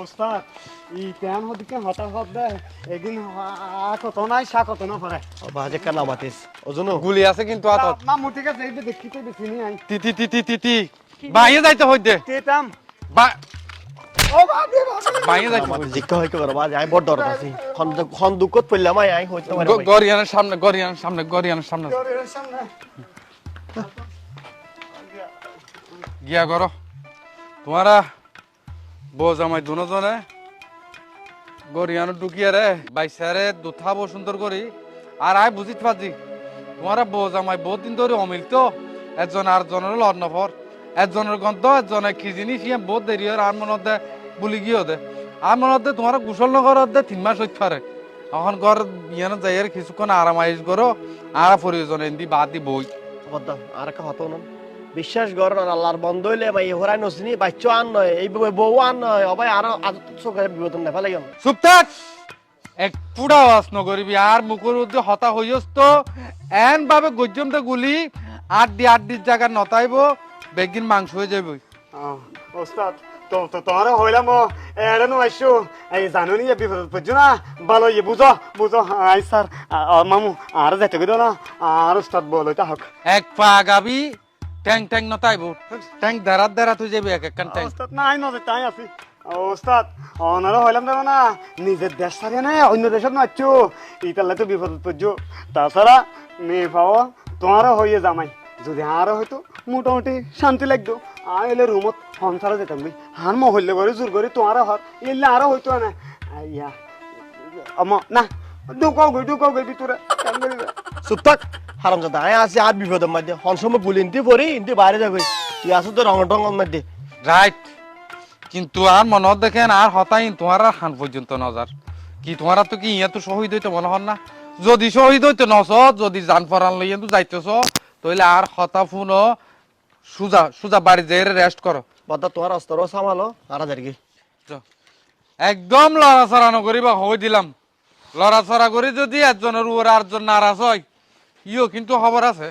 ওস্তাদ ই তেন হদিকে হতাহত দে এদিন আ কত নাই সা কত না পরে বাজে কানা মাতিস ওজনো গুলি আছে কিন্তু আতত। মামু ঠিক আছে এই যে দেখিতে বেশি নি আই তি তি তি তি তি। তি বাইরে যাইতে হইতে তেতাম বা- ও বাইরে যাইতে জিজ্ঞা হয় করে বাজে আই বড় দরদ আছি। খন খন দুঃখত পড়লাম আই আই হইতে পারে গরিয়ানের সামনে গরিয়ানের সামনে গরিয়ানের সামনে। তোর সামনে। গিয়া করো তোমারা বউ জামাই দুজনে গরিয়ানো ঢুকিয়ে রে বাইসারে দুথাবো সুন্দর করি। আর আই বুঝিত পারছি তোমারা বউ জামাই বহুত দিন ধরে অমিল তো, একজন আর জনের লড় নফর একজনের গন্ধ, একজনের কি জিনিস ইয়ে বহুত দেরি হয় আর মনে দে বুলি গিয়ে দে। আর মনে দে তোমার কুশল নগর দে, তিন মাস হইতে পারে। এখন ঘর ইয়ানো যাই আর কিছুক্ষণ আরাম আইস করো, আর প্রয়োজন এন্দি বাদ দি বই আর কা হতো না বিশ্বাস কর আর আল্লাহর বন্ধ হইলে ভাই হরাই নসিনি বাচ্চা আন নয় এই বউ আন নয় অবাই আর চোখে বিপদ না ফেলে গেল চুপ থাক। এক পুরা আওয়াজ নকরিবি আর মুখের মধ্যে হতা হইস তো। এন ভাবে গজ্জমতে গুলি আড্ডি আড্ডির জায়গা নতাইব বেগিন মাংস হয়ে যাবে ওস্তাদ তো তো তোমার হইলাম এড়ে নো আইসো। এই জানো নি বিপদ বুঝছ না ভালো ইয়ে বুঝো বুঝো। আই স্যার মামু আর যেতে গেল না। আর ওস্তাদ বলো তা হক। এক পা গাবি ট্যাং ট্যাং নতাইব ট্যাং দাঁড়াত দাঁড়াত হয়ে যাবে এক একখান ট্যাং ওস্তাদ নাই নজর তাই আছি ওস্তাদ অনারা হইলাম দেবো না নিজের দেশ ছাড়িয়ে না অন্য দেশত নাচছো ইতালে তো বিপদ পড়ছো তাছাড়া মেয়ে পাওয়া তোমারও হইয়ে জামাই যদি আরও হয়তো মোটামুটি শান্তি লাগতো আর এলে রুমত সংসারে যেতাম ভাই হার মহল্লে করে জোর করে তোমারও হর এলে আরও হইতো না ইয়া অম না ঢুকাও গই ঢুকাও গই ভিতরে? চুপ থাক হারাম জাদা আই আছে আর বিপদের মধ্যে হন সময় বুলি ইন্তি পড়ি ইন্তি বাইরে যাবে। তুই আসো তো রঙ টঙ্গর মধ্যে রাইট কিন্তু আর মনত দেখেন আর হতাই তোমার আর হান পর্যন্ত নজার। কি তোমার তো কি ইয়া তো শহীদ হইতে মনে হন না? যদি শহীদ হইতে নস যদি জান ফরান লইয়া তো যাইতেছ তাহলে আর হতা ফোন সুজা সুজা বাড়ি যাই রেস্ট করো। বদ্দা তোমার অস্তর সামালো আর যার কি। একদম লড়াছড়া নকরিবা হই দিলাম। লড়াছড়া করি যদি একজনের উপরে আটজন নারাজ হয় ইও কিন্তু খবর আছে।